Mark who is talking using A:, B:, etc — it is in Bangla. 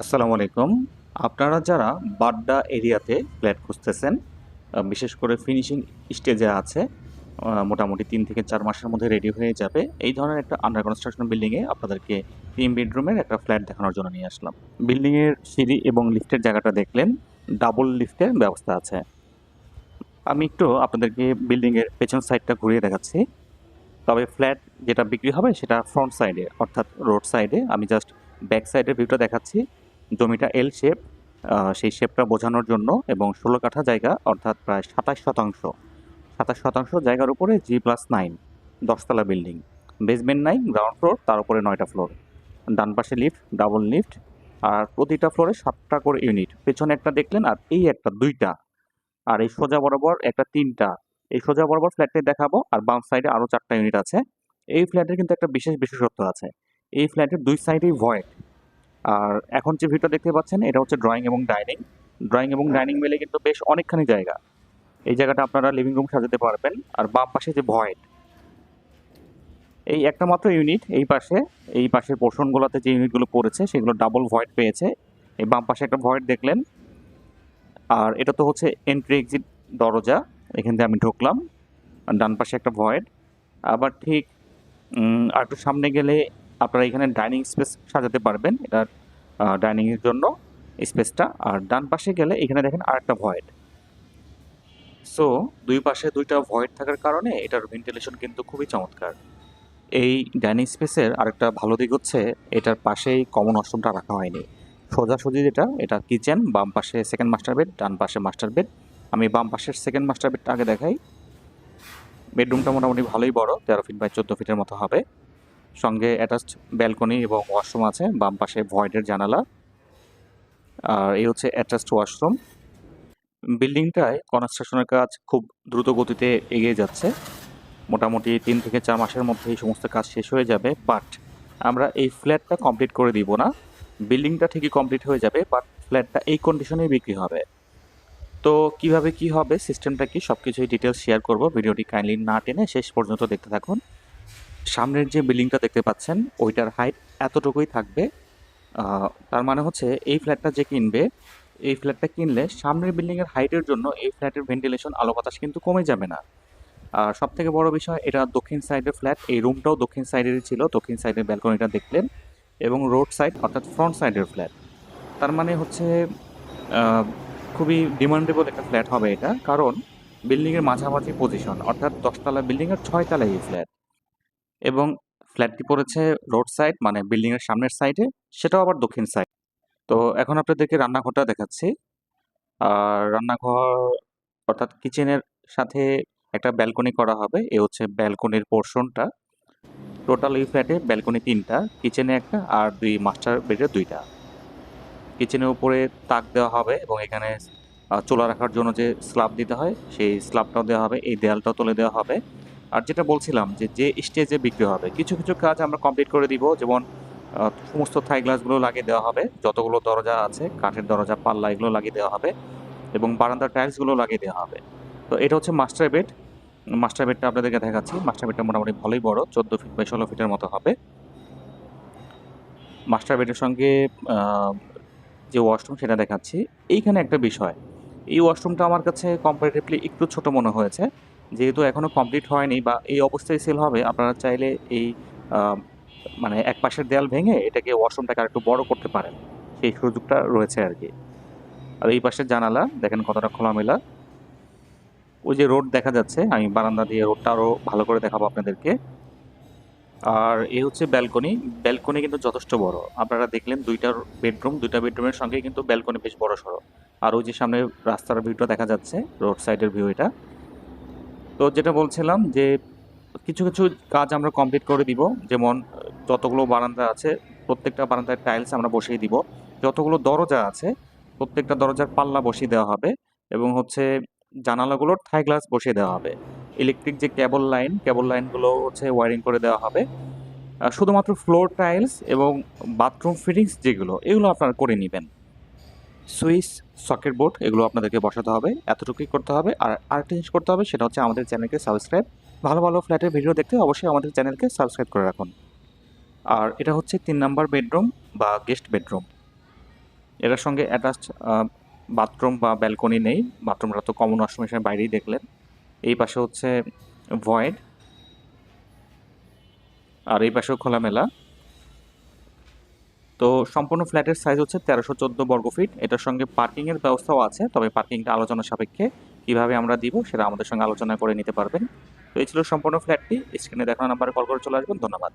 A: আসসালামু আলাইকুম। আপনারা যারা বাড্ডা এরিয়াতে ফ্ল্যাট খুঁজতেছেন বিশেষ করে ফিনিশিং স্টেজে আছে মোটামুটি তিন থেকে চার মাসের মধ্যে রেডি হয়ে যাবে। এই ধরনের একটা আন্ডার কনস্ট্রাকশন বিল্ডিংয়ে আপনাদেরকে তিন বেডরুমের একটা ফ্ল্যাট দেখানোর জন্য নিয়ে আসলাম। বিল্ডিংয়ের সিঁড়ি এবং লিফটের জায়গাটা দেখলেন ডাবল লিফটের ব্যবস্থা আছে। আমি একটু আপনাদেরকে বিল্ডিংয়ের পেছন সাইডটা ঘুরিয়ে দেখাচ্ছি। তবে ফ্ল্যাট যেটা বিক্রি হবে সেটা ফ্রন্ট সাইডে অর্থাৎ রোড সাইডে আমি জাস্ট ব্যাক সাইডের ভিউটা দেখাচ্ছি। জমিটা এল শেপ সেই শেপটা বোঝানোর জন্য এবং ষোলো কাঠা জায়গা, অর্থাৎ প্রায় সাতাশ শতাংশ সাতাশ শতাংশ জায়গার উপরে জি প্লাস নাইন দশতলা বিল্ডিং বেসমেন্ট নাই গ্রাউন্ড ফ্লোর তার উপরে নয়টা ফ্লোর ডান পাশে লিফট ডাবল লিফট আর প্রতিটা ফ্লোরে সাতটা করে ইউনিট পেছনে একটা দেখলেন আর এই একটা, দুইটা, আর এই সোজা বরাবর একটা তিনটা, এই সোজা বরাবর ফ্ল্যাটটি দেখাবো, আর বাম সাইডে আরও চারটা ইউনিট আছে, এই ফ্ল্যাটের কিন্তু একটা বিশেষ বিশেষত্ব আছে, এই ফ্ল্যাটের দুই সাইডেই ভয়েড আর এখন যে ভিউটা দেখতে পাচ্ছেন, এটা হচ্ছে ড্রয়িং এবং ডাইনিং ড্রয়িং এবং ডাইনিং মিলে কিন্তু বেশ অনেকখানি জায়গা। এই জায়গাটা আপনারা লিভিং রুম সাজাতে পারবেন। আর বাম পাশে যে ভয়েড এই একটা মাত্র ইউনিট এই পাশে, এই পাশের পোর্শনগুলোতে যে ইউনিটগুলো পড়েছে, সেগুলো ডাবল ভয়েড পেয়েছে। এই বাম পাশে একটা ভয়েড দেখলেন। আর এটা তো হচ্ছে এন্ট্রি এক্সিট দরজা, এখান থেকে আমি ঢুকলাম। আর ডান পাশে একটা ভয়েড আবার ঠিক আর একটু সামনে গেলে আপনারা এখানে ডাইনিং স্পেস সাজাতে পারবেন। এটা ডাইনিংয়ের জন্য স্পেসটা। আর ডান পাশে গেলে এখানে দেখেন আরেকটা ভয়েড। সো, দুই পাশে দুইটা ভয়েড থাকার কারণে এটার ভেন্টিলেশন কিন্তু খুবই চমৎকার। এই ডাইনিং স্পেসের আরেকটা ভালো দিক হচ্ছে, এটার পাশেই কমন ওয়াশরুমটা রাখা হয়নি। সোজাসুজি যেটা, এটা কিচেন, বাম পাশে সেকেন্ড মাস্টার বেড, ডান পাশে মাস্টার বেড। আমি বাম পাশের সেকেন্ড মাস্টার বেডটা আগে দেখাই। বেডরুমটা মোটামুটি ভালোই বড়, তেরো ফিট বাই চোদ্দ ফিটের মতো হবে। সঙ্গে অ্যাটাচড ব্যালকনি এবং ওয়াশরুম আছে, বাম পাশে ভয়েডের জানালা। আর এই হচ্ছে অ্যাটাচড ওয়াশরুম বিল্ডিংটায় কনস্ট্রাকশনের কাজ খুব দ্রুত গতিতে এগিয়ে যাচ্ছে। মোটামুটি তিন থেকে চার মাসের মধ্যে এই সমস্ত কাজ শেষ হয়ে যাবে বাট আমরা এই ফ্ল্যাটটা কমপ্লিট করে দিব না। বিল্ডিংটা ঠিকই কমপ্লিট হয়ে যাবে বাট ফ্ল্যাটটা এই কন্ডিশনেই বিক্রি হবে। তো কীভাবে কি হবে সিস্টেমটা কি সব কিছুই ডিটেলস শেয়ার করব, ভিডিওটি কাইন্ডলি না টেনে শেষ পর্যন্ত দেখতে থাকুন। সামনের যে বিল্ডিংটা দেখতে পাচ্ছেন, ওইটার হাইট এতটুকুই থাকবে। তার মানে হচ্ছে এই ফ্ল্যাটটা যে কিনবে, এই ফ্ল্যাটটা কিনলে সামনের বিল্ডিংয়ের হাইটের জন্য এই ফ্ল্যাটের ভেন্টিলেশন আলো বাতাস কিন্তু কমে যাবে না। আর সব থেকে বড় বিষয়, এটা দক্ষিণ সাইডের ফ্ল্যাট এই রুমটাও দক্ষিণ সাইডেরই ছিল, দক্ষিণ সাইডের ব্যালকনিটা দেখলেন, এবং রোড সাইড অর্থাৎ ফ্রন্ট সাইডের ফ্ল্যাট তার মানে হচ্ছে খুবই ডিমান্ডেবল একটা ফ্ল্যাট হবে এটা, কারণ বিল্ডিংয়ের মাঝামাঝি পজিশন অর্থাৎ দশতলা বিল্ডিংয়ের ছয়তলা এই ফ্ল্যাট এবং ফ্ল্যাটটি পড়েছে রোড সাইড মানে বিল্ডিংয়ের সামনের সাইডে, সেটাও আবার দক্ষিণ সাইড। তো এখন আপনাদেরকে রান্নাঘরটা দেখাচ্ছি। আর রান্নাঘর, অর্থাৎ কিচেনের সাথে একটা ব্যালকনি করা হবে। এ হচ্ছে ব্যালকনির পোর্শনটা টোটাল এই ফ্ল্যাটে ব্যালকনি তিনটা কিচেনে একটা আর দুই মাস্টার বেডের দুইটা। কিচেনের উপরে তাক দেওয়া হবে এবং এখানে চোলা রাখার জন্য যে স্ল্যাব দিতে হয়, সেই স্ল্যাবটাও দেওয়া হবে। এই দেয়ালটাও তুলে দেওয়া হবে। আর যেটা বলছিলাম যে যে স্টেজে বিক্রি হবে, কিছু কিছু কাজ আমরা কমপ্লিট করে দিব, যেমন সমস্ত থাই গ্লাসগুলো লাগিয়ে দেওয়া হবে, যতগুলো দরজা আছে, কাঠের দরজা, পাল্লা এগুলো লাগিয়ে দেওয়া হবে এবং বারান্দার টাইলসগুলো লাগিয়ে দেওয়া হবে। তো এটা হচ্ছে মাস্টার বেড মাস্টার বেডটা আপনাদেরকে দেখাচ্ছি মাস্টার বেডটা মোটামুটি ভালোই বড়, চোদ্দ ফিট বাই ষোলো ফিটের মতো হবে। মাস্টার বেডের সঙ্গে যে ওয়াশরুম সেটা দেখাচ্ছি। এইখানে একটা বিষয়, এই ওয়াশরুমটা আমার কাছে কম্পারেটিভলি একটু ছোট মনে হয়েছে। যেহেতু এখনও কমপ্লিট হয়নি বা এই অবস্থায় সেল হবে, আপনারা চাইলে এই মানে এক পাশের দেয়াল ভেঙে এটাকে ওয়াশরুমটাকে আরেকটু বড় করতে পারেন। সেই সুযোগটা রয়েছে আর কি। আর এই পাশের জানালা, দেখেন কতটা খোলামেলা। ওই যে রোড দেখা যাচ্ছে, আমি বারান্দা দিয়ে রোডটা আরও ভালো করে দেখাবো আপনাদেরকে। আর এই হচ্ছে ব্যালকনি ব্যালকনি কিন্তু যথেষ্ট বড়। আপনারা দেখলেন দুইটা বেডরুম দুইটা বেডরুমের সঙ্গে কিন্তু ব্যালকনি বেশ বড় সড়ো আর ওই যে সামনে রাস্তার ভিউটা দেখা যাচ্ছে রোড সাইডের ভিউ এটা। তো যেটা বলছিলাম যে কিছু কিছু কাজ আমরা কমপ্লিট করে দিব। যেমন, যতগুলো বারান্দা আছে, প্রত্যেকটা বারান্দায় টাইলস আমরা বসিয়ে দিব। যতগুলো দরজা আছে, প্রত্যেকটা দরজার পাল্লা বসিয়ে দেওয়া হবে এবং হচ্ছে জানালাগুলোর থাই গ্লাস বসিয়ে দেওয়া হবে। ইলেকট্রিক যে কেবল লাইন কেবল লাইনগুলো হচ্ছে ওয়ারিং করে দেওয়া হবে। শুধুমাত্র ফ্লোর টাইলস এবং বাথরুম ফিটিংস যেগুলো, এগুলো আপনারা করে নেবেন। সুইচ, সকেট বোর্ড, এগুলো আপনাদেরকে বসাতে হবে, এতটুকুই করতে হবে। আর আরেকটা জিনিস করতে হবে, সেটা হচ্ছে আমাদের চ্যানেলকে সাবস্ক্রাইব। ভালো ভালো ফ্ল্যাটের ভিডিও দেখতে অবশ্যই আমাদের চ্যানেলকে সাবস্ক্রাইব করে রাখুন। আর এটা হচ্ছে তিন নাম্বার বেডরুম বা গেস্ট বেডরুম। এটার সঙ্গে অ্যাটাচড বাথরুম বা ব্যালকনি নেই। বাথরুমটা তো কমন ওয়াশরুমের সামনে বাইরেই দেখলেন। এই পাশে হচ্ছে ভয়েড। আর এই পাশেও খোলামেলা। তো সম্পূর্ণ ফ্ল্যাটের সাইজ হচ্ছে তেরোশো চোদ্দ বর্গ ফিট এটার সঙ্গে পার্কিংয়ের ব্যবস্থাও আছে, তবে পার্কিংটা আলোচনা সাপেক্ষে কীভাবে আমরা দিব সেটা আমাদের সঙ্গে আলোচনা করে নিতে পারবেন। তো এই ছিল সম্পূর্ণ ফ্ল্যাটটি স্ক্রিনে দেখানো নাম্বারে কল করে চলে আসবেন। ধন্যবাদ।